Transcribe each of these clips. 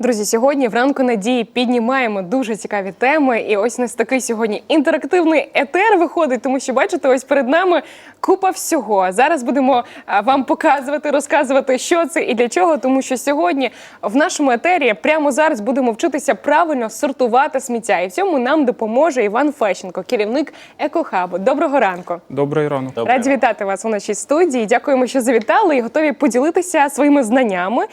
Друзі, сьогодні вранку надії піднімаємо дуже цікаві теми. І ось у нас такий сьогодні інтерактивний етер виходить, тому що бачите, ось перед нами купа всього. Зараз будемо вам показувати, розказувати, що це і для чого. Тому що сьогодні в нашому етері прямо зараз будемо вчитися правильно сортувати сміття. І в цьому нам допоможе Іван Фещенко, керівник екохабу. Доброго ранку. Ранок. Добре. Раді вітати вас у нашій студії. Дякуємо, що завітали і готові поділитися своїми знаннями,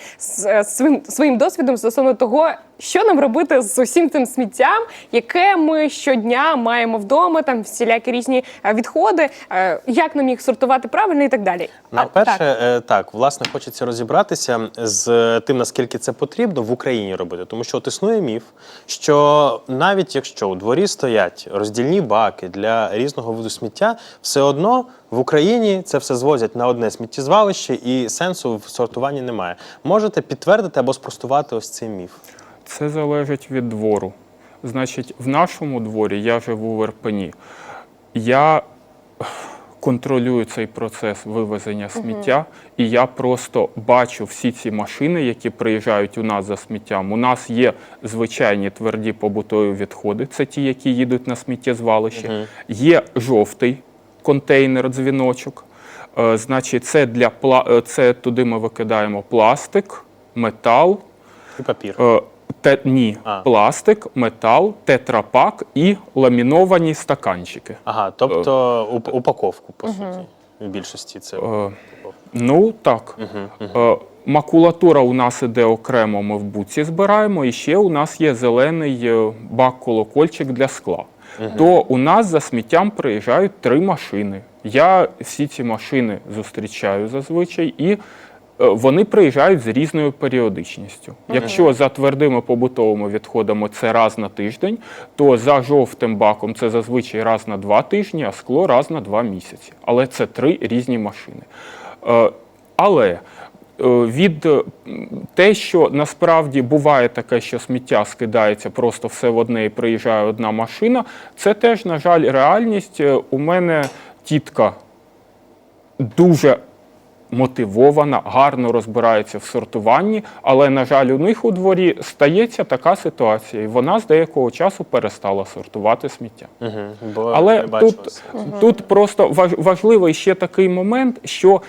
е, своїм своїм досвідом стосовно того, що нам робити з усім тим сміттям, яке ми щодня маємо вдома, там всілякі різні е, відходи, е, як нам їх сортувати правильно і так далі. А, Найперше, так. е, так, власне, хочеться розібратися з тим, наскільки це потрібно в Україні робити. Тому що от існує міф, що навіть якщо у дворі стоять роздільні баки для різного виду сміття, все одно в Україні це все звозять на одне сміттєзвалище, і сенсу в сортуванні немає. Можете підтвердити або спростувати ось цей міф. Це залежить від двору. Значить, в нашому дворі я живу в Ірпені. Я контролюю цей процес вивезення сміття, і я просто бачу всі ці машини, які приїжджають у нас за сміттям. У нас є звичайні тверді побутові відходи, це ті, які їдуть на сміттєзвалище. Є жовтий контейнер, дзвіночок. Е, Значить, це для е, це туди ми викидаємо пластик, метал. І папір. Е, Те, ні, А. пластик, метал, тетрапак і ламіновані стаканчики. Ага, тобто уп- упаковку, по суті. В більшості це. Е, ну так. Е, макулатура у нас іде окремо, ми в буці збираємо, і ще у нас є зелений е, бак-колокольчик для скла. То у нас за сміттям приїжджають три машини. Я всі ці машини зустрічаю зазвичай і. Е, Вони приїжджають з різною періодичністю. Якщо за твердими побутовими відходами це раз на тиждень, то за жовтим баком це зазвичай раз на два тижні, а скло раз на два місяці. Але це три різні машини. Е, Але е, від те, що насправді буває таке, що сміття скидається просто все в одне і приїжджає одна машина, це теж, на жаль, реальність. У мене тітка дуже мотивована, гарно розбирається в сортуванні, але, на жаль, у них у дворі стається така ситуація, і вона з деякого часу перестала сортувати сміття. Угу. Але тут, ось. тут просто важ- важливий ще такий момент, що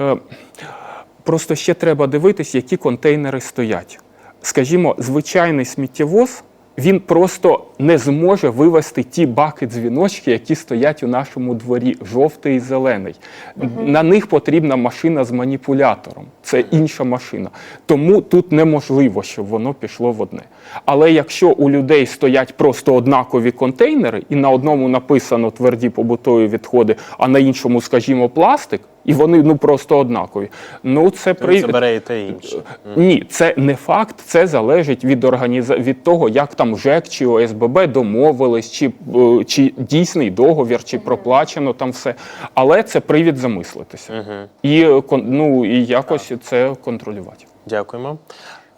е, просто ще треба дивитись, які контейнери стоять. Скажімо, звичайний сміттєвоз. Він просто не зможе вивести ті баки-дзвіночки, які стоять у нашому дворі, жовтий і зелений. На них потрібна машина з маніпулятором. Це інша машина. Тому тут неможливо, щоб воно пішло в одне. Але якщо у людей стоять просто однакові контейнери, і на одному написано тверді побутові відходи, а на іншому, скажімо, пластик, і вони ну просто однакові. Ну це Ви при і те інше. ні, це не факт, це залежить від організа... від того, як там ЖЕК чи ОСББ домовились, чи, е, чи дійсний договір, чи проплачено там все. Але це привід замислитися. І, ну, і якось це контролювати. Дякуємо.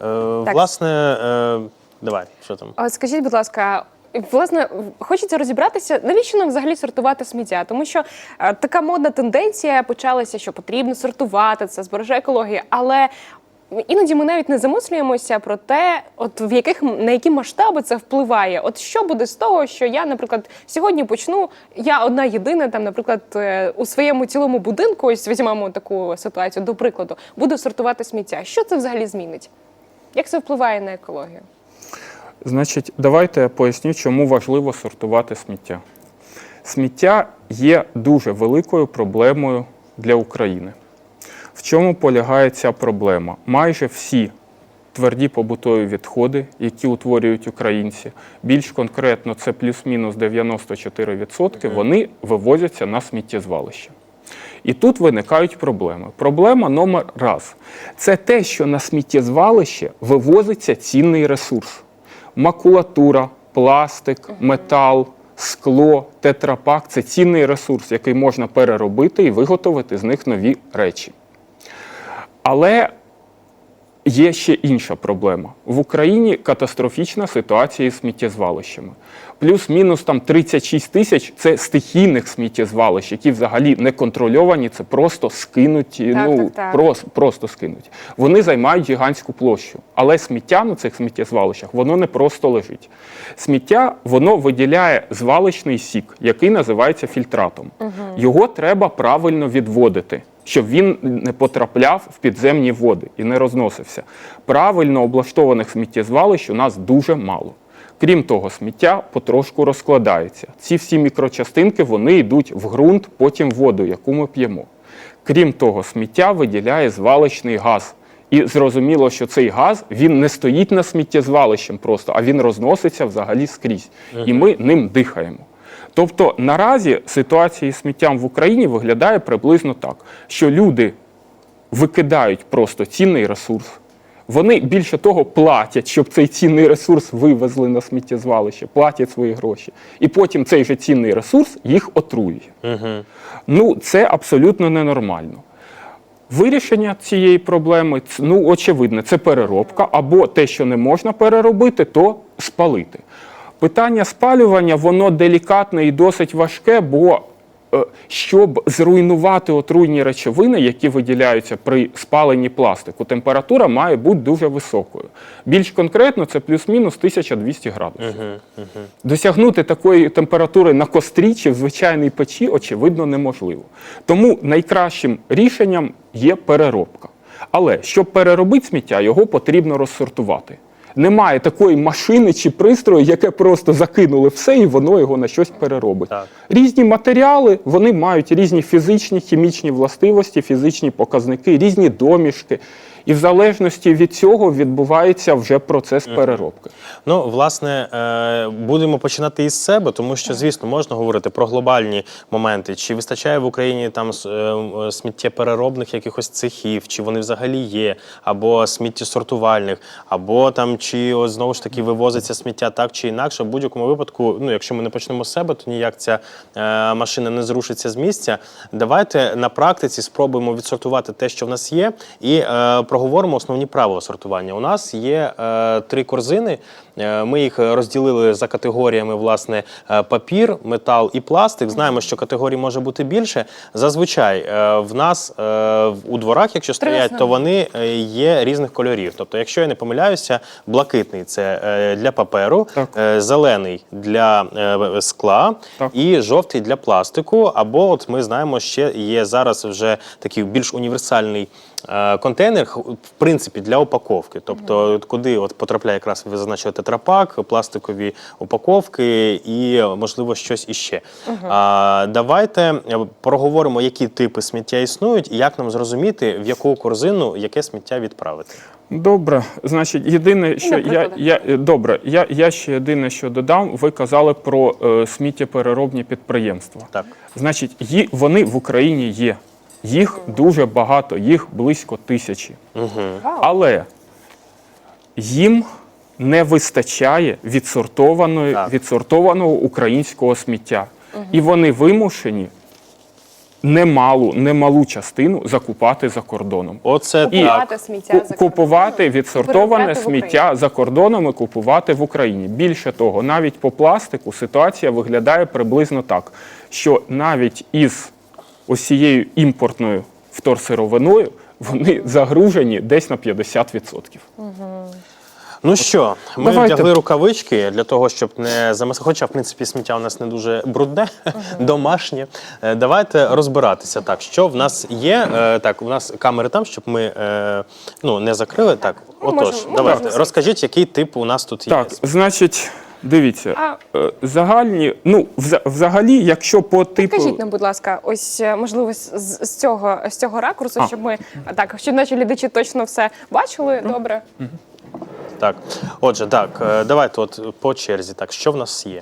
Е, власне, е, давай, що там? А От скажіть, будь ласка. Власне, хочеться розібратися, навіщо нам взагалі сортувати сміття? Тому що е, така модна тенденція почалася, що потрібно сортувати, це збереже екологію. Але іноді ми навіть не замислюємося про те, от в яких на які масштаби це впливає. От що буде з того, що я, наприклад, сьогодні почну, я одна єдина, там, наприклад, е, у своєму цілому будинку, ось візьмемо таку ситуацію, до прикладу, буду сортувати сміття. Що це взагалі змінить? Як це впливає на екологію? Значить, давайте поясню, чому важливо сортувати сміття. Сміття є дуже великою проблемою для України. В чому полягає ця проблема? Майже всі тверді побутові відходи, які утворюють українці, більш конкретно це плюс-мінус 94%, вони вивозяться на сміттєзвалище. І тут виникають проблеми. Проблема номер раз це те, що на сміттєзвалище вивозиться цінний ресурс: макулатура, пластик, метал, скло, тетрапак це цінний ресурс, який можна переробити і виготовити з них нові речі. Але Є ще інша проблема. В Україні катастрофічна ситуація із сміттєзвалищами. Плюс-мінус там 36 тисяч це стихійних сміттєзвалищ, які взагалі не контрольовані, це просто скинуті, Так, ну так, так. Просто, просто скинуть. Вони займають гігантську площу. Але сміття на цих сміттєзвалищах воно не просто лежить. Сміття воно виділяє звалищний сік, який називається фільтратом. Його треба правильно відводити. Щоб він не потрапляв в підземні води і не розносився. Правильно облаштованих сміттєзвалищ у нас дуже мало. Крім того, сміття потрошку розкладається. Ці всі мікрочастинки вони йдуть в ґрунт, потім в воду, яку ми п'ємо. Крім того, сміття виділяє звалищний газ. І зрозуміло, що цей газ він не стоїть на сміттєзвалищем просто, а він розноситься взагалі скрізь. І ми ним дихаємо. Тобто наразі ситуація із сміттям в Україні виглядає приблизно так, що люди викидають просто цінний ресурс. Вони більше того платять, щоб цей цінний ресурс вивезли на сміттєзвалище, платять свої гроші. І потім цей же цінний ресурс їх отруює. Ну, це абсолютно ненормально. Вирішення цієї проблеми, ну, очевидно, це переробка, або те, що не можна переробити, то спалити. Питання спалювання, воно делікатне і досить важке, бо е, щоб зруйнувати отруйні речовини, які виділяються при спаленні пластику, температура має бути дуже високою. Більш конкретно, це плюс-мінус 1200 градусів. Досягнути такої температури на кострі чи в звичайній печі, очевидно, неможливо. Тому найкращим рішенням є переробка. Але щоб переробити сміття, його потрібно розсортувати. Немає такої машини чи пристрою, яке просто закинули все і воно його на щось переробить. Так. Різні матеріали вони мають різні фізичні, хімічні властивості, фізичні показники, різні домішки. І в залежності від цього відбувається вже процес переробки. Ну, власне, е, будемо починати із себе, тому що, звісно, можна говорити про глобальні моменти. Чи вистачає в Україні там е, е, сміттєпереробних якихось цехів, чи вони взагалі є, або сміттєсортувальних, або там чи ось, знову ж таки вивозиться сміття так чи інакше. В будь-якому випадку, ну якщо ми не почнемо з себе, то ніяк ця машина не зрушиться з місця. Давайте на практиці спробуємо відсортувати те, що в нас є, і проговоримо основні правила сортування. У нас є е, три корзини. Е, Ми їх розділили за категоріями власне е, папір, метал і пластик. Знаємо, що категорій може бути більше. Зазвичай е, в нас е, у дворах, якщо стоять, то вони е, є різних кольорів. Тобто, якщо я не помиляюся, блакитний це е, для паперу, Так. е, зелений для е, скла Так. і жовтий для пластику. Або от ми знаємо, ще є зараз вже такий більш універсальний. е, Контейнер, в принципі, для упаковки. Тобто, куди от потрапляє якраз ви зазначили тетрапак, пластикові упаковки і, можливо, щось іще. А, давайте е, проговоримо, які типи сміття існують, і як нам зрозуміти, в яку корзину яке сміття відправити. Добре, значить, єдине, що я, я е, добре, я, я ще єдине, що додам. Ви казали про е, сміттєпереробні підприємства. Так. Значить, ї, вони в Україні є. Їх дуже багато, їх близько тисячі. Вау. Але їм не вистачає відсортованої, Так. відсортованого українського сміття. І вони вимушені немалу, немалу частину закупати за кордоном. Оце Купувати так. сміття за купувати відсортоване сміття за кордоном і купувати в Україні. Більше того, навіть по пластику ситуація виглядає приблизно так, що навіть із усією імпортною вторсировиною вони загружені десь на 50%. Ну що, ми Давайте. вдягли рукавички для того, щоб не замасити. Хоча, в принципі, сміття у нас не дуже брудне, домашнє. Е, Давайте розбиратися. Так, що в нас є? Е, Так, у нас камери там, щоб ми е, ну, не закрили. Так, отож, можемо- ми давайте можемо розкажіть, який тип у нас тут є. Так, значить, дивіться, е, загальні, ну, вза- взагалі, якщо по типу. Скажіть нам, будь ласка, ось е, можливо з, з- з цього з цього ракурсу, А. щоб ми так, щоб наші глядачі точно все бачили. Добре. Так, отже, так, е, давайте от по черзі. Так, що в нас є?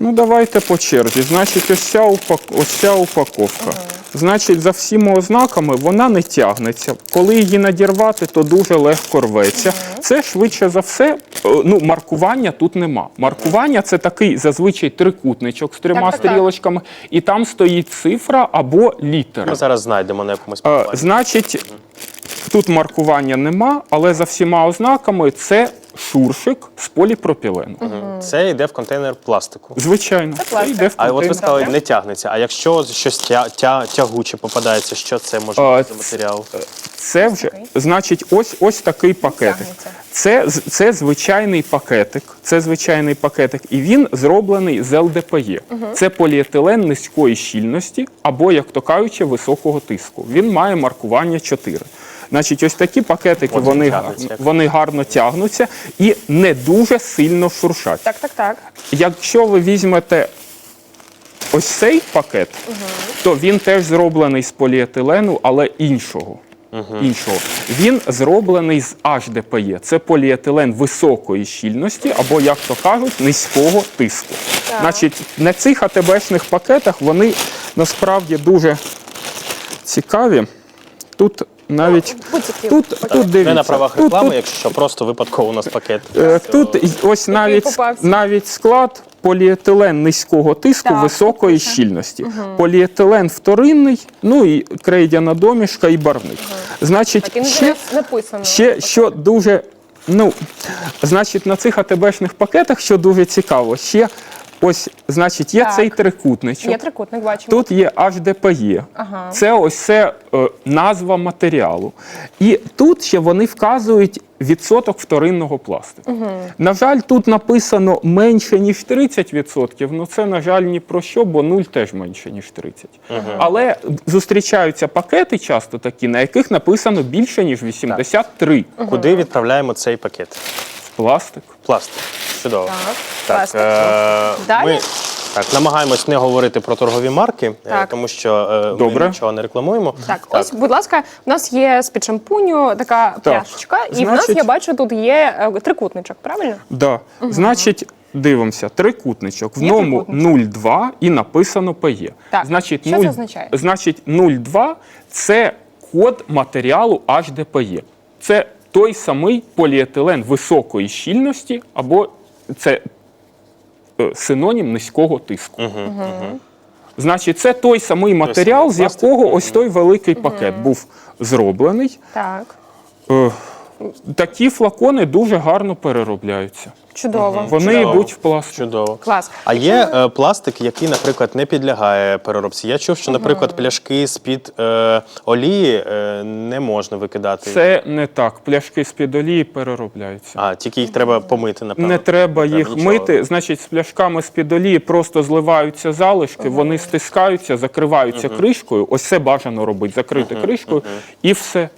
Ну, давайте по черзі. Значить, ось ця, упак... ось ця упаковка. Значить, за всіма ознаками вона не тягнеться. Коли її надірвати, то дуже легко рветься. Це швидше за все. е, Ну, маркування тут нема. Маркування це такий зазвичай трикутничок з трьома Так, так, так. стрілочками, і там стоїть цифра або літера. Ми зараз знайдемо на якомусь Е. Значить, тут маркування нема, але за всіма ознаками це шуршик з поліпропілену. Це йде в контейнер пластику. Звичайно, це, пластик. йде в А от ви контейнер. сказали, не тягнеться. А якщо щось тя, тя, тягуче попадається, що це може А, бути за матеріал? Це вже значить ось ось такий пакетик. тягнеться. Це, з- це звичайний пакетик. Це звичайний пакетик, і він зроблений з ЛДПЄ. Це поліетилен низької щільності або, як то кажучи, високого тиску. Він має маркування 4. Значить, ось такі пакетики От вони, як. вони гарно тягнуться і не дуже сильно шуршать. Так, так, так. Якщо ви візьмете ось цей пакет, то він теж зроблений з поліетилену, але іншого. іншого. Він зроблений з HDPE. Це поліетилен високої щільності, або, як то кажуть, низького тиску. Значить, на цих АТБшних пакетах вони насправді дуже цікаві. Тут навіть будь-які тут, тут дивіться. Не на правах реклами, тут якщо що, просто випадково у нас пакет. Е, Тут ось навіть, навіть склад поліетилен низького тиску Так, високої щільності. Поліетилен вторинний, ну і крейдяна домішка і барвник. Значить, Так, ще, написано. ще що дуже, ну, значить, на цих АТБшних пакетах, що дуже цікаво, ще ось, значить, є Так. цей трикутничок. Є трикутник, бачимо. Тут є HDPE. Ага. Це ось це е, назва матеріалу. І тут ще вони вказують відсоток вторинного пластику. На жаль, тут написано менше, ніж 30%. Ну це, на жаль, ні про що, бо нуль теж менше, ніж 30. Але зустрічаються пакети часто такі, на яких написано більше, ніж 83 Куди відправляємо цей пакет? пластик. Пластик. Чудово. Так, пластик. е, Далі? Ми так, намагаємось не говорити про торгові марки, е, Так. тому що е, Добре. ми нічого не рекламуємо. Так, ось, будь ласка, в нас є з-під шампуню така пляшечка, і в нас, Значить- я бачу, тут є е, трикутничок, правильно? Да. Значить, дивимося, трикутничок. В Є ньому трикутничок. 0,2 і написано ПЕ. Так, Значить, що це означає? Значить, 0,2 це код матеріалу HDPE. Це той самий поліетилен високої щільності, або це е, синонім низького тиску. Значить, це той самий матеріал, з якого ось той великий пакет був зроблений. Так. Е, Такі флакони дуже гарно переробляються. Чудово. Вони Чудово. йдуть в пластик. Чудово. Клас. А є е, пластик, який, наприклад, не підлягає переробці. Я чув, що, наприклад, пляшки з-під е, олії е, не можна викидати. Це не так. Пляшки з-під олії переробляються. А, тільки їх треба помити, напевно. Не треба їх нічого. мити. Значить, з пляшками з-під олії просто зливаються залишки, вони стискаються, закриваються кришкою. Ось це бажано робити. Закрити кришкою і все.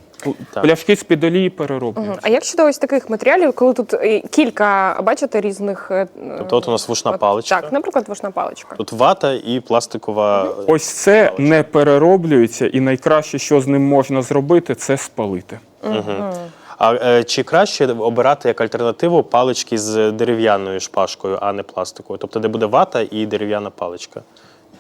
Пляшки з-під олії перероблюють. А як щодо ось таких матеріалів, коли тут е, кілька, бачите, різних. е, Тобто от у нас вушна от, паличка. Так, наприклад, вушна паличка. Тут вата і пластикова. Ось це не перероблюється, і найкраще, що з ним можна зробити, це спалити. А е, чи краще обирати як альтернативу палички з дерев'яною шпажкою, а не пластиковою? Тобто, де буде вата і дерев'яна паличка?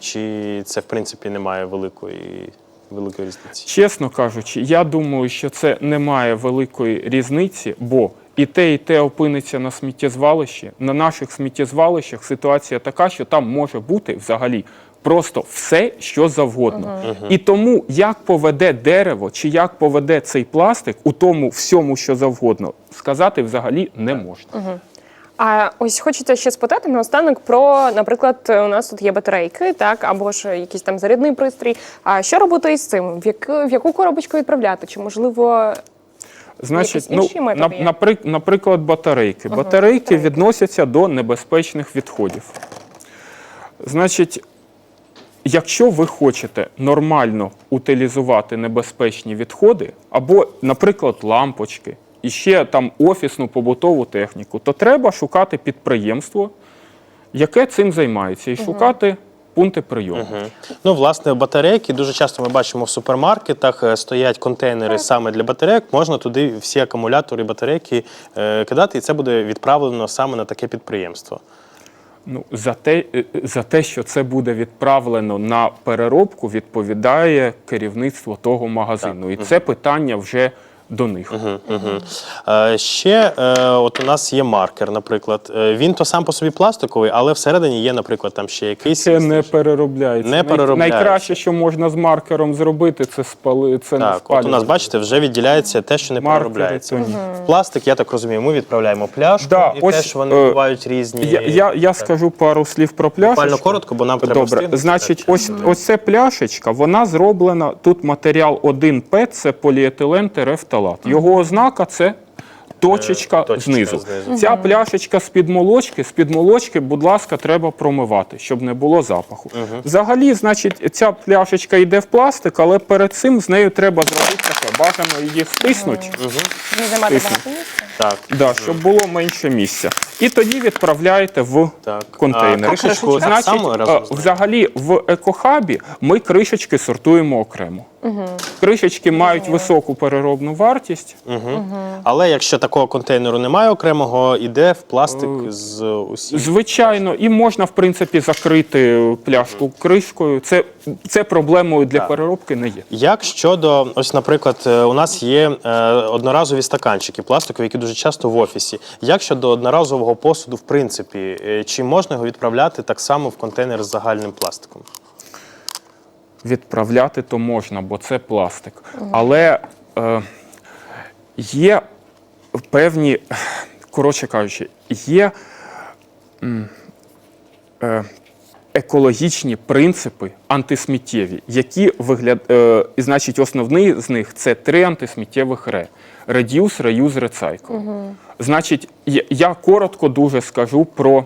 Чи це в принципі немає великої, великої різниці? Чесно кажучи, я думаю, що це не має великої різниці, бо і те, і те опиниться на сміттєзвалищі. На наших сміттєзвалищах ситуація така, що там може бути взагалі просто все, що завгодно. І тому, як поведе дерево чи як поведе цей пластик у тому всьому, що завгодно, сказати взагалі не можна. А ось хочеться ще спитати наостанок про, наприклад, у нас тут є батарейки, так, або ж якийсь там зарядний пристрій. А що робити із цим? В яку, в яку коробочку відправляти? Чи можливо Значить, ну, на, наприк- наприклад, батарейки. Батарейки відносяться до небезпечних відходів. Значить, якщо ви хочете нормально утилізувати небезпечні відходи, або, наприклад, лампочки, і ще там офісну побутову техніку, то треба шукати підприємство, яке цим займається, і шукати пункти прийому. Ну, власне, батарейки дуже часто ми бачимо в супермаркетах е, стоять контейнери саме для батарейок. Можна туди всі акумулятори, батарейки е, кидати, і це буде відправлено саме на таке підприємство. Ну, за те, е, за те, що це буде відправлено на переробку, відповідає керівництво того магазину. І це питання вже до них. Мгм. Е, Ще е, от у нас є маркер, наприклад. Е, Він то сам по собі пластиковий, але всередині є, наприклад, там ще якийсь. Це не переробляється. Не Най- переробляється. Найкраще, що можна з маркером зробити, це спали. Це не Так, от у спалювати. нас, бачите, вже відділяється те, що не Маркери, переробляється. то ні. В Пластик, я так розумію, ми відправляємо пляшку, Да, і ось, теж вони е, бувають різні. Я, я, я скажу пару слів про пляшечку. Буквально коротко, бо нам треба Добре, встигнути. значить, ось, ось ця пляшечка, вона зроблена, тут матеріал 1П, це поліетилен терефталат. Його ознака це точечка, Е, точечка знизу. знизу. Ця пляшечка з-під молочки, з-під молочки, будь ласка, треба промивати, щоб не було запаху. Взагалі, значить, ця пляшечка йде в пластик, але перед цим з нею треба зробити таке. Бажано її стиснути. Займати Тисну. Так. Да, щоб було менше місця. І тоді відправляєте в Так. контейнер. А кришечку так Значить, само разом е, взагалі в екохабі ми кришечки сортуємо окремо. Кришечки мають високу переробну вартість. Але якщо такого контейнеру немає окремого, іде в пластик з усіх. Звичайно, і можна в принципі закрити пляшку кришкою. Це, це проблемою для переробки не є. Як щодо, ось, наприклад, е, у нас є е, одноразові стаканчики пластикові, які дуже часто в офісі. Як щодо одноразового посуду, в принципі, е, чи можна його відправляти так само в контейнер з загальним пластиком? Відправляти то можна, бо це пластик. Але е, є певні, коротше кажучи, є е, екологічні принципи антисміттєві, які вигляд, е, і значить, основний з них це три антисміттєвих ре: Reduce, Reuse, Recycle. Значить, я, я коротко дуже скажу про,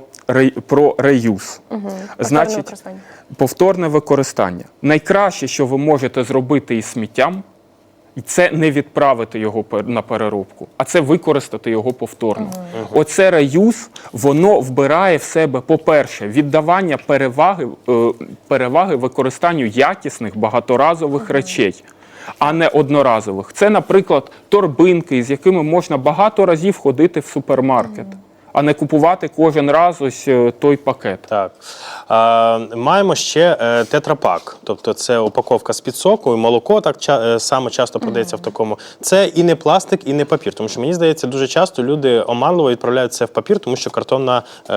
про реюз. Значить, використання. повторне використання. Найкраще, що ви можете зробити із сміттям, і це не відправити його на переробку, а це використати його повторно. Оце реюз, воно вбирає в себе, по-перше, віддавання переваги, е, переваги використанню якісних багаторазових речей. А не одноразових. Це, наприклад, торбинки, з якими можна багато разів ходити в супермаркет, а не купувати кожен раз ось е, той пакет. Так. Е, маємо ще е, тетрапак, тобто це упаковка з-під соку, і молоко так ча- е, само часто продається в такому. Це і не пластик, і не папір. Тому що мені здається, дуже часто люди оманливо відправляють це в папір, тому що картонна е,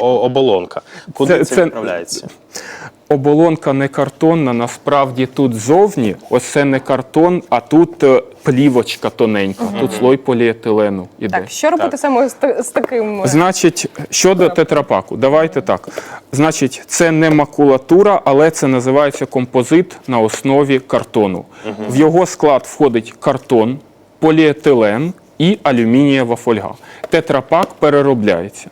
оболонка. Куди Це- це, це- відправляється? Оболонка не картонна, насправді тут зовні, ось це не картон, а тут е, плівочка тоненька, тут слой поліетилену іде. Так, що робити саме з, та- з таким? Значить, щодо тетрапаку, давайте так. Значить, це не макулатура, але це називається композит на основі картону. В його склад входить картон, поліетилен і алюмінієва фольга. Тетрапак переробляється.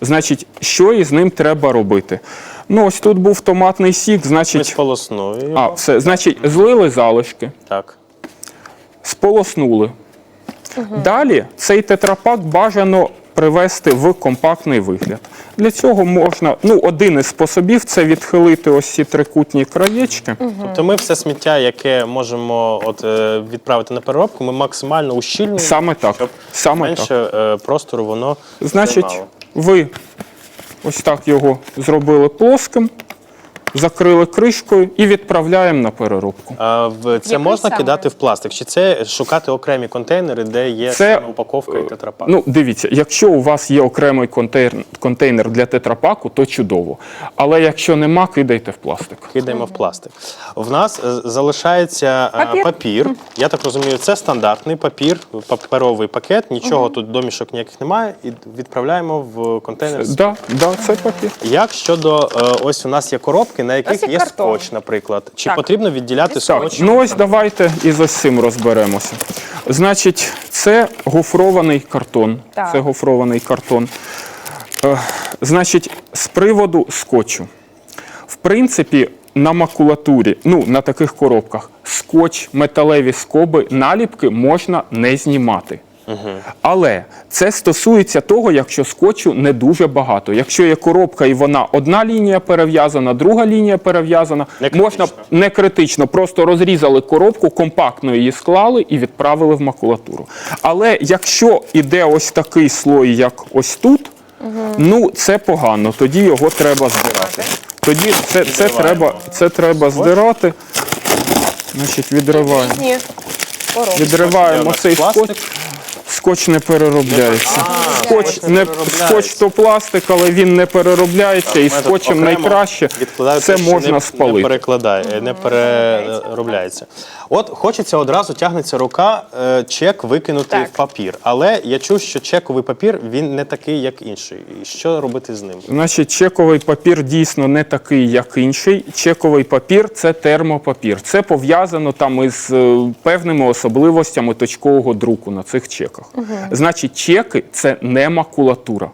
Значить, що із ним треба робити? Ну, ось тут був томатний сік, Ми значить, сполоснуємо. а, все, значить, злили залишки, Так. сполоснули. Далі цей тетрапак бажано привести в компактний вигляд. Для цього можна, ну, один із способів це відхилити ось ці трикутні краєчки. Тобто ми все сміття, яке можемо от, е, відправити на переробку, ми максимально ущільнюємо, Саме так. щоб Саме менше е, простору воно Значить, займало. ви ось так його зробили плоским, закрили кришкою і відправляємо на переробку. А в це Який можна саме? кидати в пластик? Чи це шукати окремі контейнери, де є Це, саме упаковка і тетрапак? Ну, дивіться, якщо у вас є окремий контейнер, контейнер для тетрапаку, то чудово. Але якщо нема, кидайте в пластик. Кидаємо в пластик. В нас е, залишається е, Папір. папір. Я так розумію, це стандартний папір, паперовий пакет. Нічого тут домішок ніяких немає. І відправляємо в контейнер. з- Да, да, це папір. Як щодо е, ось у нас є коробки, на яких є є картон. скотч, наприклад. Чи Так. потрібно відділяти І скотч? Ну ось давайте із ось цим розберемося. Значить, це гофрований картон. Так. Це гофрований картон. Е, значить, з приводу скотчу. В принципі, на макулатурі, ну на таких коробках, скотч, металеві скоби, наліпки можна не знімати. Але це стосується того, якщо скотчу не дуже багато. Якщо є коробка і вона одна лінія перев'язана, друга лінія перев'язана, Не можна не критично, просто розрізали коробку, компактно її склали і відправили в макулатуру. Але якщо іде ось такий слой, як ось тут, ну це погано, тоді його треба здирати. Тоді це, це, треба, це треба здирати. Значить, відриваємо. Відриваємо цей скотч. Скотч не переробляється. Скотч не скотч то пластик, але він не переробляється, і скотчем найкраще це можна не, спалити. Не перекладає, не переробляється. От хочеться одразу тягнеться рука е, чек викинути Так. в папір. Але я чув, що чековий папір він не такий, як інший. І Що робити з ним? Значить, чековий папір дійсно не такий, як інший. Чековий папір це термопапір. Це пов'язано там із е, певними особливостями точкового друку на цих чеках. Значить, чеки це не макулатура.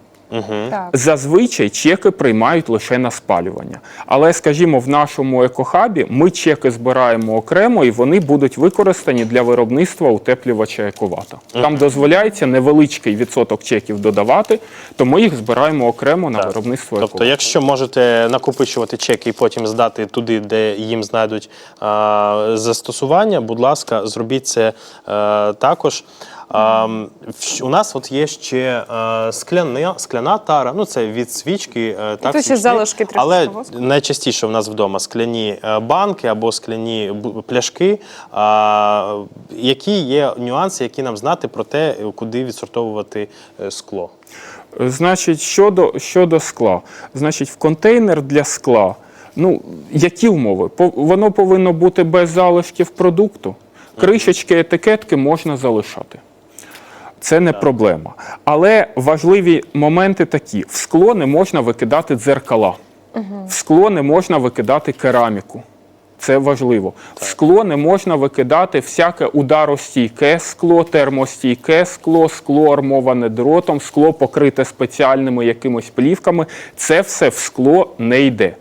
Так. Зазвичай чеки приймають лише на спалювання. Але, скажімо, в нашому екохабі ми чеки збираємо окремо і вони будуть використані для виробництва утеплювача ековата. Там дозволяється невеличкий відсоток чеків додавати, то ми їх збираємо окремо на виробництво Тобто, ековата. якщо можете накопичувати чеки і потім здати туди, де їм знайдуть а, застосування, будь ласка, зробіть це е, також. А, м, в- у нас от є ще е, скляна, скляна тара, ну це від свічки. е, Так, свічки. залишки Але воску. найчастіше в нас вдома скляні е, банки або скляні пляшки. Які є нюанси, які нам знати про те, куди відсортовувати скло? Значить, щодо, щодо скла, значить, в контейнер для скла, ну, які умови? Воно повинно бути без залишків продукту. Кришечки, етикетки можна залишати. Це не проблема. Але важливі моменти такі: в скло не можна викидати дзеркала, в скло не можна викидати кераміку. Це важливо. В скло не можна викидати всяке ударостійке скло, термостійке скло, скло армоване дротом, скло покрите спеціальними якимось плівками. Це все в скло не йде.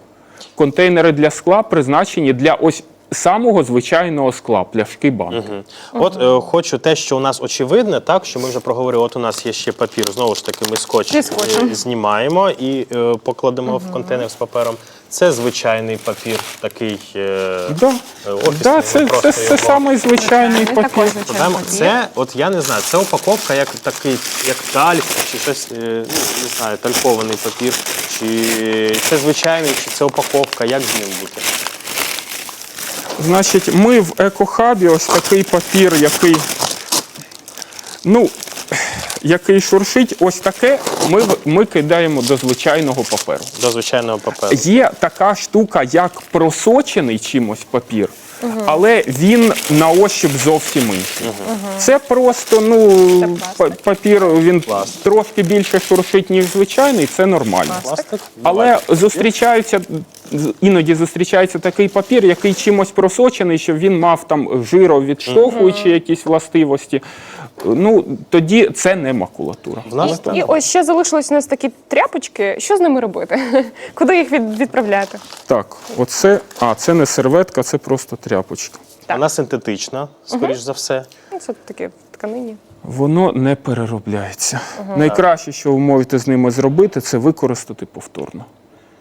Контейнери для скла призначені для ось самого звичайного скла, пляшки банки. От е, хочу те, що у нас очевидне, так що ми вже проговорили. От у нас є ще папір. Знову ж таки, ми скотч Зі скотчем. е, знімаємо і е, покладемо в контейнер з папером. Це звичайний папір, такий е, Да. е, офісний. Да, ми це, просто це, це його самий звичайний Також папір. звичайний папір. Це, от я не знаю, це упаковка як такий, як тальк, чи щось, е, ну, не знаю, талькований папір, чи це звичайний, чи це упаковка, як з ним бути? Значить, ми в екохабі ось такий папір, який, ну, який шуршить, ось таке ми, ми кидаємо до звичайного паперу. До звичайного паперу. Є така штука, як просочений чимось папір, але він на ощуп зовсім інший. Це просто ну, па- папір, він трошки більше шуршить, ніж звичайний, це нормально. Пластик? Але зустрічаються з- іноді зустрічається такий папір, який чимось просочений, щоб він мав там жировідштовхуючі якісь властивості. Ну тоді це не макулатура. В нас І ось ще залишились у нас такі тряпочки. Що з ними робити? Куди їх від, відправляти? Так, оце, а це не серветка, це просто тряпочка. Вона синтетична, скоріш за все. Ну, Це таке в тканині. Воно не переробляється. Найкраще, що ви можете з ними зробити, це використати повторно.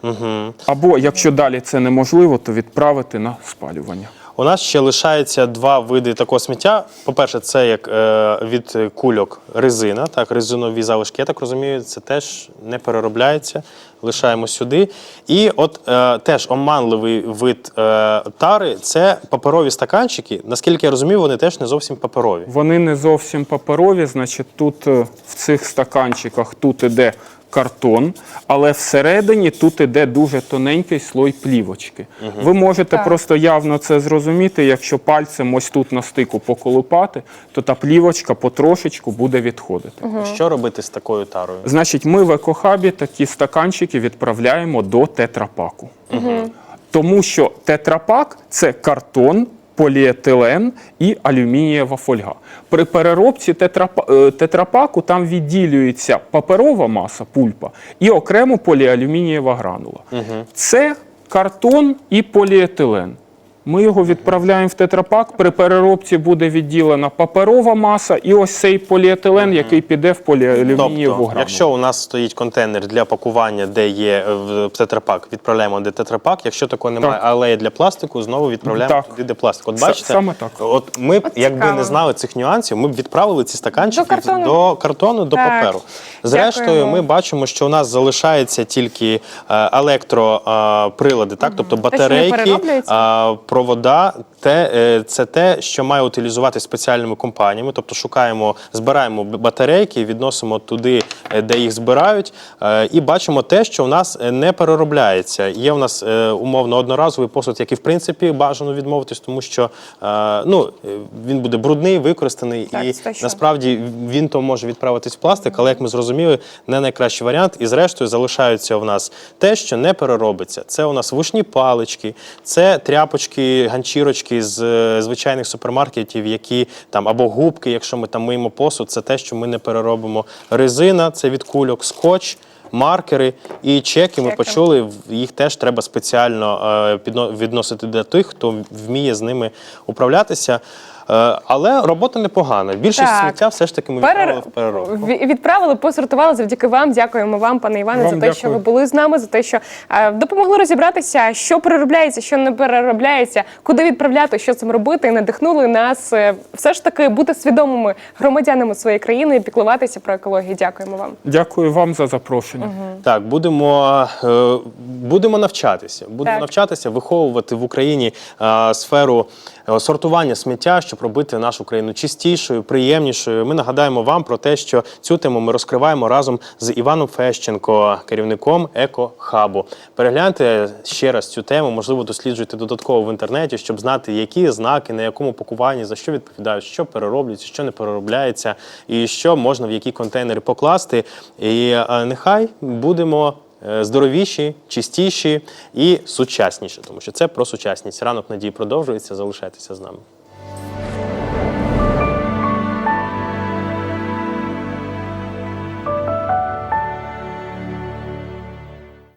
Угу. Або якщо далі це неможливо, то відправити на спалювання. У нас ще лишається два види такого сміття. По-перше, це як е, від кульок резина, так, резинові залишки. Я так розумію, це теж не переробляється. Лишаємо сюди. І от е, теж оманливий вид е, тари це паперові стаканчики. Наскільки я розумію, вони теж не зовсім паперові. Вони не зовсім паперові, значить, тут е, в цих стаканчиках тут іде картон, але всередині тут іде дуже тоненький слой плівочки. Ви можете Так. просто явно це зрозуміти, якщо пальцем ось тут на стику поколупати, то та плівочка потрошечку буде відходити. Що робити з такою тарою? Значить, ми в екохабі такі стаканчики відправляємо до тетрапаку. Тому що тетрапак це картон, поліетилен і алюмінієва фольга. При переробці е, тетрапаку там відділюється паперова маса, пульпа, і окремо поліалюмінієва гранула. Це картон і поліетилен. Ми його відправляємо в тетрапак. При переробці буде відділена паперова маса і ось цей поліетилен, який піде в поліалюмінієву Тобто, гранулу. якщо у нас стоїть контейнер для пакування, де є е, в тетрапак, відправляємо де тетрапак. Якщо такого немає, Так. але є для пластику, знову відправляємо Так. туди, де пластик. От бачите, саме так. От ми б, От якби цікаво. не знали цих нюансів, ми б відправили ці стаканчики До картону. до картону, до Так. паперу. Зрештою, Дякуємо. ми бачимо, що у нас залишається тільки е, електроприлади, так тобто батарейки, перероблюється? Провода. Те е, це те, що має утилізувати спеціальними компаніями. Тобто шукаємо, збираємо батарейки, відносимо туди, е, де їх збирають, е, і бачимо те, що у нас не переробляється. Є у нас умовно одноразовий посуд, який в принципі бажано відмовитись, тому що ну він буде брудний, використаний Так, і насправді він то може відправитись в пластик, але як ми зрозуміли, не найкращий варіант. І зрештою залишаються в нас те, що не переробиться. Це у нас вушні палички, це тряпочки, ганчірочки з е, звичайних супермаркетів, які там або губки, якщо ми там миємо посуд, це те, що ми не переробимо. Резина це від кульок, скотч. Маркери і чеки ми Чеки. почули, їх теж треба спеціально е, підно- відносити для тих, хто вміє з ними управлятися. Е, але робота непогана. Більшість Так. сміття все ж таки ми Перер- відправили в переробку. Ві- Відправили, посортували завдяки вам. Дякуємо вам, пане Іване, Вам за те, дякую. що ви були з нами, за те, що е, допомогли розібратися, що переробляється, що не переробляється, куди відправляти, що з цим робити, і надихнули нас е, все ж таки бути свідомими громадянами своєї країни і піклуватися про екологію. Дякуємо вам. Дякую вам за запрошення. Так, будемо, е, будемо навчатися. Будемо Так. навчатися виховувати в Україні е, сферу е, сортування сміття, щоб робити нашу країну чистішою, приємнішою. Ми нагадаємо вам про те, що цю тему ми розкриваємо разом з Іваном Фещенко, керівником екохабу. Перегляньте ще раз цю тему, можливо, досліджуйте додатково в інтернеті, щоб знати, які знаки, на якому пакуванні, за що відповідають, що перероблюється, що не переробляється, і що можна в які контейнери покласти. І е, нехай будемо е, здоровіші, чистіші і сучасніші, тому що це про сучасність. Ранок надії продовжується. Залишайтеся з нами. Thank you.